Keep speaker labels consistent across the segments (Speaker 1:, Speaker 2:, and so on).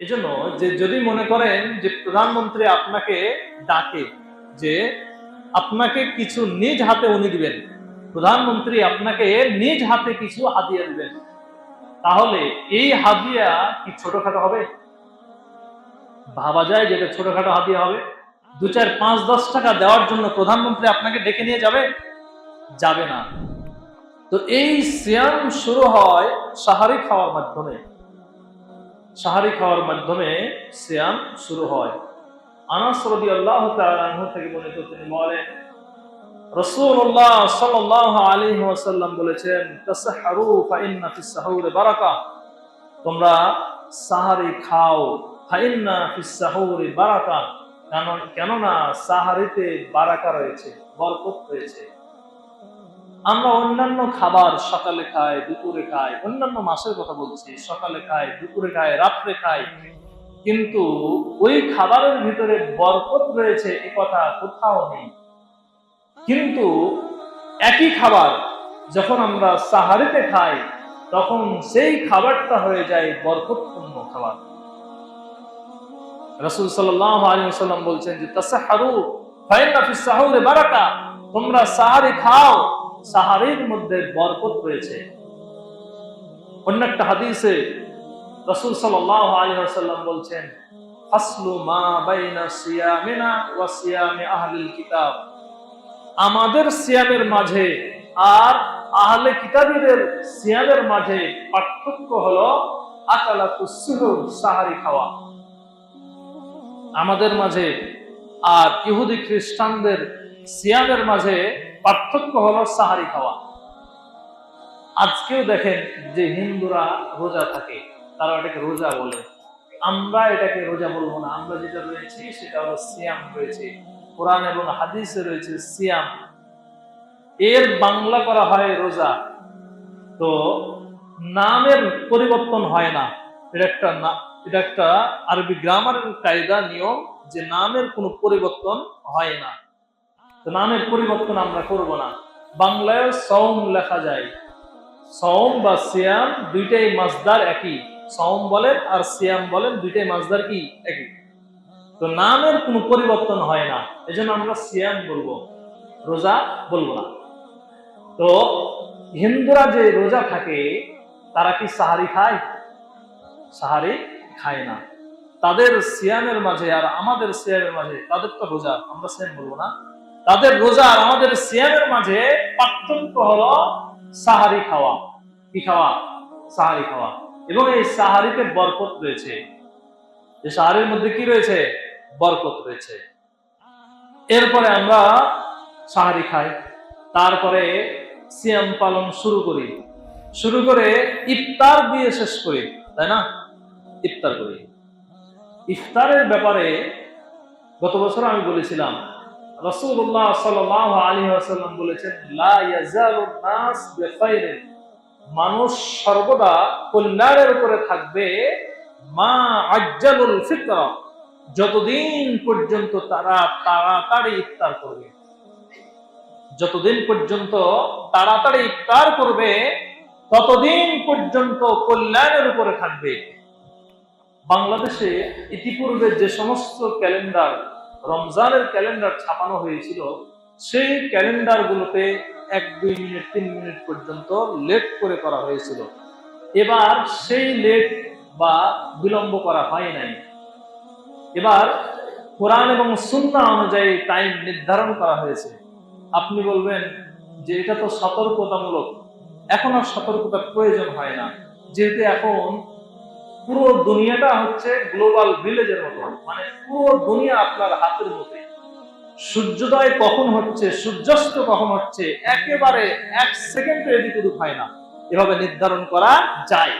Speaker 1: এজন্য যে যদি মনে করেন যে প্রধানমন্ত্রী আপনাকে ডাকে, যে আপনাকে কিছু নিজ হাতে উনি দিবেন, প্রধানমন্ত্রী আপনাকে নিজ হাতে কিছু হাদিয়া দিবেন, তাহলে এই হাদিয়া কি ছোটখাটো হবে? ভাবা যায় যেটা ছোটখাটো হাদিয়া হবে। দু চার পাঁচ দশ টাকা দেওয়ার জন্য প্রধানমন্ত্রী আপনাকে ডেকে নিয়ে যাবে যাবে না। তো এই সিয়াম শুরু হয় সাহারি খাওয়ার মাধ্যমে। সাহারি খাওয়ার মাধ্যমে সিয়াম শুরু হয়। আনহু থেকে তিনি বলেন বলেছেন বারাকা তোমরা সাহারি খাও ফিস বারাকা কেননা সাহারিতে বারাকা রয়েছে, বরকত রয়েছে। আমরা অন্যান্য খাবার সকালে খাই, দুপুরে খাই, অন্যান্য মাসের কথা বলছি, সকালে খাই, দুপুরে খাই, রাত্রে খাই। কিন্তু ওই খাবারের ভিতরে বরকত রয়েছে এ কথা কোথাও নেই। কিন্তু একই খাবার যখন আমরা সাহারিতে খাই, তখন সেই খাবারটা হয়ে যায় বরকতপূর্ণ খাবার। রসুল ওয়াসাল্লাম বলছেন যে তাসাহহারু ফাইন্না ফিস বারাকা, তোমরা সাহারি খাও। সাহারির মধ্যে বরকত রয়েছে। অন্য একটা হাদিসে রাসূল আলাইহি বলছেন আমাদের সিয়ামের মাঝে আর আহলে কিতাবীদের সিয়ামের মাঝে পার্থক্য সাহারি খাওয়া। আমাদের মাঝে আর ইহুদি খ্রিস্টানদের সিয়ামের মাঝে পার্থক্য হলো সাহারি খাওয়া। আজকেও দেখেন যে হিন্দুরা রোজা থাকে, তারা এটাকে রোজা বলে। আমরা এটাকে রোজা বলব না। আমরা যেটা রয়েছি সেটা হলো সিয়াম রয়েছে। কোরআন এবং হাদিসে রয়েছে সিয়াম। এর বাংলা করা হয় রোজা। তো নামের পরিবর্তন হয় না। এটা একটা এটা একটা আরবি গ্রামারের কায়দা, নিয়ম যে নামের কোনো পরিবর্তন হয় না। তো নামের পরিবর্তন আমরা করব না। বাংলায় সৌম লেখা যায়। সৌম বা সিয়াম দুইটাই মাসদার একই। সৌম বলেন আর সিয়াম বলেন দুইটাই মাসদার কি? একই। তো নামের কোনো পরিবর্তন হয় না। এজন্য আমরা সিয়াম বলব, রোজা বলব না। তো হিন্দুরা যে রোজা থাকে, তারা কি সাহারি খায়? সাহারি খায় না। তাদের সিয়ামের মাঝে আর আমাদের সিয়ামের মাঝে তাদের তো রোজা, আমরা সিয়াম বলব না। তাদের রোজা আর আমাদের সিয়ামের মাঝে পার্থক্য হলো সাহারি খাওয়া। কি খাওয়া? সাহারি খাওয়া। এবং এই সাহারিতে বরকত রয়েছে। এই সাহারির মধ্যে কি রয়েছে? বরকত রয়েছে। এরপরে আমরা সাহারি খাই। তারপরে সিয়াম পালন শুরু করি। শুরু করে ইফতার দিয়ে শেষ করি, তাই না? ইফতার করি। ইফতারের ব্যাপারে গত বছর আমি বলেছিলাম রসুল্লাহ সাল্লাহ আলী আসাল্লাম বলেছেন, লা ইয়াজালুন নাস মানুষ সর্বদা কল্যাণের উপরে থাকবে, মা আজ্জালুল ফিতরা। যতদিন পর্যন্ত তারা তাড়াতাড়ি ইফতার করবে, যতদিন পর্যন্ত তাড়াতাড়ি ইফতার করবে, ততদিন পর্যন্ত কল্যাণের উপরে থাকবে। বাংলাদেশে ইতিপূর্বে যে সমস্ত ক্যালেন্ডার রমজানের ক্যালেন্ডার ছাপানো হয়েছিল, সেই ক্যালেন্ডার গুলোতে এক, দুই মিনিট, তিন মিনিট পর্যন্ত লেট করে করা হয়েছিল। এবার সেই লেট বা বিলম্ব করা হয় নাই। এবার কোরআন এবং সুন্না অনুযায়ী টাইম নির্ধারণ করা হয়েছে। আপনি বলবেন যে এটা তো সতর্কতামূলক। এখন আর সতর্কতার প্রয়োজন হয় না। যেহেতু এখন পুরো দুনিয়াটা হচ্ছে গ্লোবাল ভিলেজের মতো। মানে পুরো দুনিয়া আপনার হাতের মধ্যে। সূর্যোদয় কখন হচ্ছে, সূর্যাস্ত কখন হচ্ছে, একেবারে এক সেকেন্ড এদিক ওদিক হয় না। এভাবে নির্ধারণ করা যায়।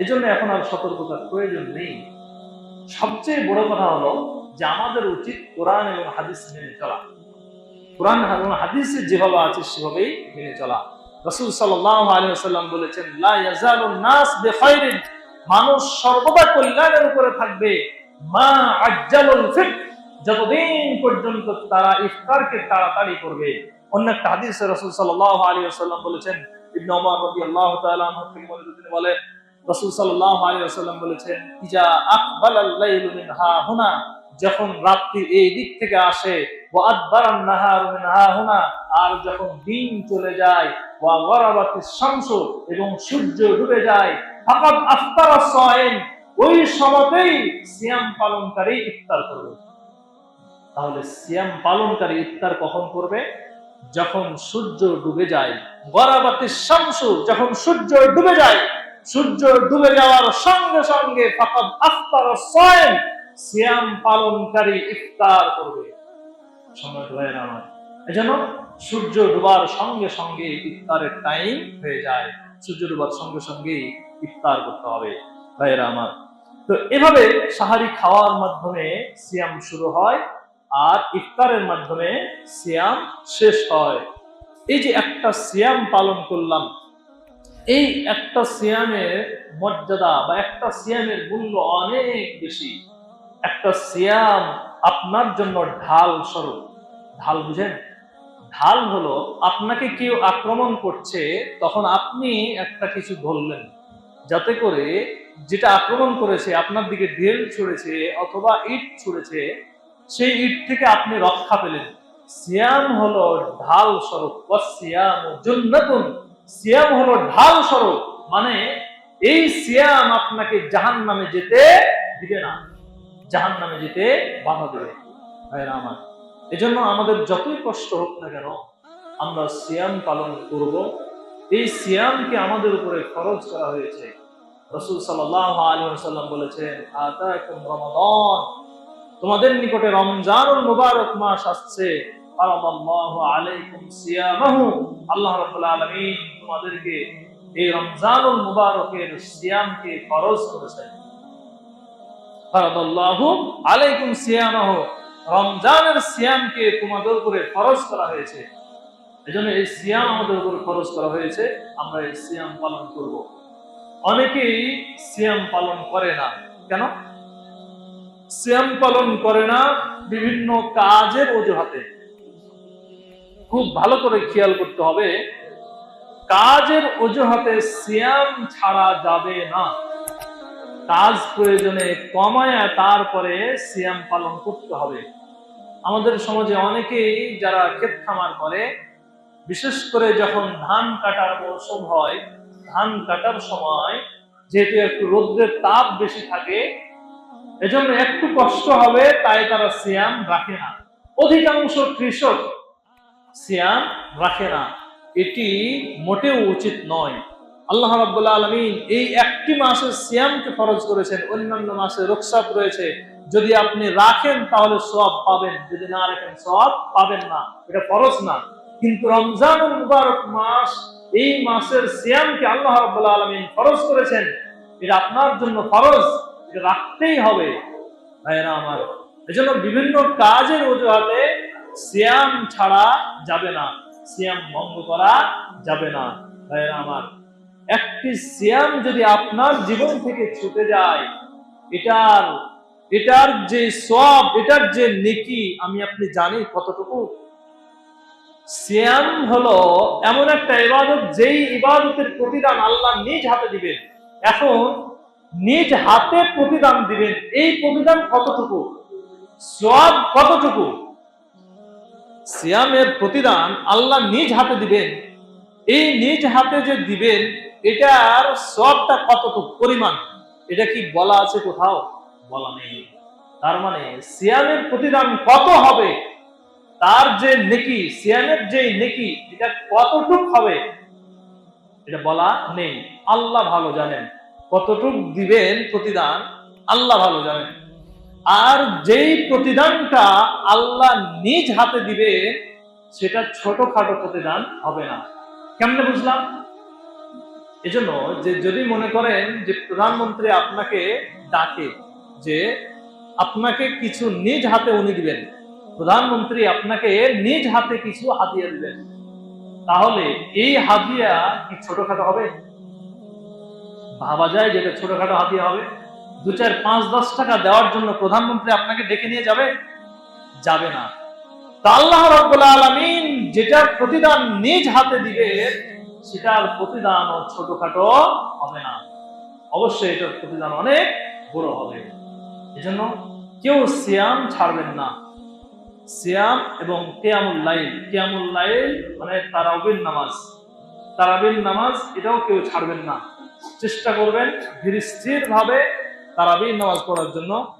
Speaker 1: এজন্য এখন আর সতর্কতার প্রয়োজন নেই। সবচেয়ে বড় কথা হলো যে আমাদের উচিত কোরআন এবং হাদিস মেনে চলা। কোরআন এবং হাদিসে যেভাবে আছে, সেভাবেই মেনে চলা। রসুল সাল্লাল্লাহু আলাইহি ওয়াসাল্লাম বলেছেন, লা ইয়াজালুন নাস বিখাইরিন। মানুষ সর্বদা কল্যাণের উপরে থাকবে। মা আজ্জালুল ফিত যতদিন পর্যন্ত তারা ইফতারকে তাড়াতাড়ি করবে। অন্য একটা হাদিসে রাসূল সাল্লাল্লাহু আলাইহি ওয়াসাল্লাম বলেছেন, ইবনে ওমর রাদিয়াল্লাহু তাআলা আনহু তিনি বলেন, রসুল সাল্লাহ আলী আসাল্লাম বলেছেন, ইজা আকবাল আল্লাইলু মিন হা হুনা যখন রাত্রি এই দিক থেকে আসে, ওয়া আদবারান নাহারু মিন হা হুনা আর যখন দিন চলে যায়, ওয়া গরাবাতিস শামসু এবং সূর্য ডুবে যায় ফাকাদ আফতারা ওই সময়তেই সিয়াম পালনকারী ইফতার করবে। তাহলে সিয়াম পালনকারী ইফতার কখন করবে? যখন সূর্য ডুবে যায়। গরাবাতি শামসু যখন সূর্য ডুবে যায়, সূর্য ডুবে যাওয়ার সঙ্গে সঙ্গে ফাকাদ সিয়াম পালনকারী ইফতার করবে। সময় এজন্য সূর্য ডুবার সঙ্গে সঙ্গে ইফতারের টাইম হয়ে যায়। সূর্য ডুবার সঙ্গে সঙ্গে ইফতার করতে হবে, ভাইয়েরা আমার। তো এভাবে সাহারি খাওয়ার মাধ্যমে সিয়াম শুরু হয় আর ইফতারের মাধ্যমে সিয়াম শেষ হয়। এই যে একটা সিয়াম পালন করলাম, এই একটা সিয়ামের মর্যাদা বা একটা সিয়ামের মূল্য অনেক বেশি। একটা সিয়াম আপনার জন্য ঢাল স্বরূপ। ঢাল বুঝেন? ঢাল হলো আপনাকে কেউ আক্রমণ করছে, তখন আপনি একটা কিছু ধরলেন। যাতে করে যেটা আক্রমণ করেছে, আপনার দিকে ঢেল ছুড়েছে অথবা ইট ছুড়েছে, সেই ইট থেকে আপনি রক্ষা পেলেন। সিয়াম হলো ঢাল স্বরূপ। সিয়াম জুন্নাতুন। সিয়াম হলো ঢাল স্বরূপ। মানে এই সিয়াম আপনাকে জাহান নামে যেতে দিবে না। জাহান নামে যেতে বাধা দেবে। আমার, এজন্য আমাদের যতই কষ্ট হোক না কেন, আমরা সিয়াম পালন করব। এই সিয়ামকে আমাদের উপরে খরচ করা হয়েছে। রসুল সাল্লাহ বলেছেন রমাদান। তোমাদের নিকটে রমজানুল মুবারক মাস আসছে। আল্লাহ তোমাদেরকে এই রমজানুল মুবারকের সিয়ামকে করেছেন। আলাইকুম সিয়ামাহু। রমজানের সিয়ামকে তোমাদের উপরে ফরজ করা হয়েছে। এজন্য এই সিয়াম আমাদের উপরে খরচ করা হয়েছে, আমরা এই সিয়াম পালন করব। অনেকেই সিয়াম পালন করে না। কেন? সিয়াম পালন করে না বিভিন্ন কাজের অজুহাতে। খুব ভালো করে খেয়াল করতে হবে, কাজের অজুহাতে সিয়াম ছাড়া যাবে না। কাজ প্রয়োজনে কমায় তারপরে সিয়াম পালন করতে হবে। আমাদের সমাজে অনেকেই যারা ক্ষেত খামার করে বিশেষ করে যখন ধান কাটার মৌসুম হয়, ধান কাটার সময় যেহেতু একটু রোদ্রের তাপ বেশি থাকে, এজন্য একটু কষ্ট হবে, তাই তারা সিয়াম রাখে না। অধিকাংশ কৃষক সিয়াম রাখে না। এটি মোটেও উচিত নয়। আল্লাহ রাব্বুল আলমিন এই একটি মাসের সিয়ামকে ফরজ করেছেন, অন্যান্য মাসে রোকসাত রয়েছে। যদি আপনি রাখেন, তাহলে সব পাবেন। যদি না রাখেন সব পাবেন না। এটা ফরজ না। কিন্তু রমজানুল মুবারক মাস, এই মাসের সিয়ামকে আল্লাহ রাব্বুল আলামিন ফরজ করেছেন। এটা আপনার জন্য ফরজ, এটা রাখতেই হবে। ভাইয়েরা আমার, এজন্য বিভিন্ন কাজের অজুহাতে সিয়াম ছাড়া যাবে না, সিয়াম ভঙ্গ করা যাবে না। ভাইরা আমার, একটি সিয়াম যদি আপনার জীবন থেকে ছুটে যায়, এটার এটার যে সব এটার যে নেকি, আমি আপনি জানি কতটুকু? সিয়াম হলো এমন একটা ইবাদত যেই ইবাদতের প্রতিদান আল্লাহ নিজ হাতে দিবেন। এখন নিজ হাতে প্রতিদান দিবেন, এই প্রতিদান কতটুকু? সব কতটুকু? সিয়ামের প্রতিদান আল্লাহ নিজ হাতে দিবেন। এই নিজ হাতে যে দিবেন, এটার সবটা কতটুকু? পরিমাণ। এটা কি বলা আছে কোথাও? বলা নেই। তার মানে সিয়ামের প্রতিদান কত হবে? তার যে নেকি, সিয়ামের যে নেকি, এটা কতটুক হবে, এটা বলা নেই। আল্লাহ ভালো জানেন। কতটুক দিবেন প্রতিদান, আল্লাহ ভালো জানেন। আর যেই প্রতিদানটা আল্লাহ নিজ হাতে দিবে সেটা ছোটখাটো প্রতিদান হবে না। কেমনে বুঝলাম? এজন্য যে যদি মনে করেন যে প্রধানমন্ত্রী আপনাকে ডাকে, যে আপনাকে কিছু নিজ হাতে উনি দিবেন প্রধানমন্ত্রী আপনাকে নিজ হাতে কিছু হাদিয়া দিলেন তাহলে এই হাদিয়া কি ছোটখাটো হবে? ভাবা যায় যেটা ছোটখাটো হাদিয়া হবে। দু চার পাঁচ দশ টাকা দেওয়ার জন্য প্রধানমন্ত্রী আপনাকে ডেকে নিয়ে যাবে? যাবে না। তা আল্লাহ রব্বুল আলমিন যেটার প্রতিদান নিজ হাতে দিবে, সেটার প্রতিদান ও ছোটখাটো হবে না। অবশ্যই এটার প্রতিদান অনেক বড় হবে। এজন্য কেউ সিয়াম ছাড়বেন না। সিয়াম এবং কেয়ামুল লাইল। কেয়ামুল লাইল মানে তারাবির নামাজ। তারাবিন নামাজ এটাও কেউ ছাড়বেন না। চেষ্টা করবেন ধীর স্থির ভাবে তারাবির নামাজ পড়ার জন্য।